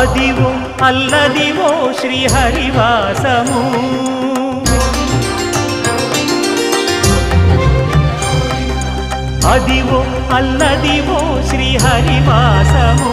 அதிவும் அல்லதிவோ ஸ்ரீஹரிவாசமூ அதிவோ அல்லதிவோ ஸ்ரீஹரிவாசமூ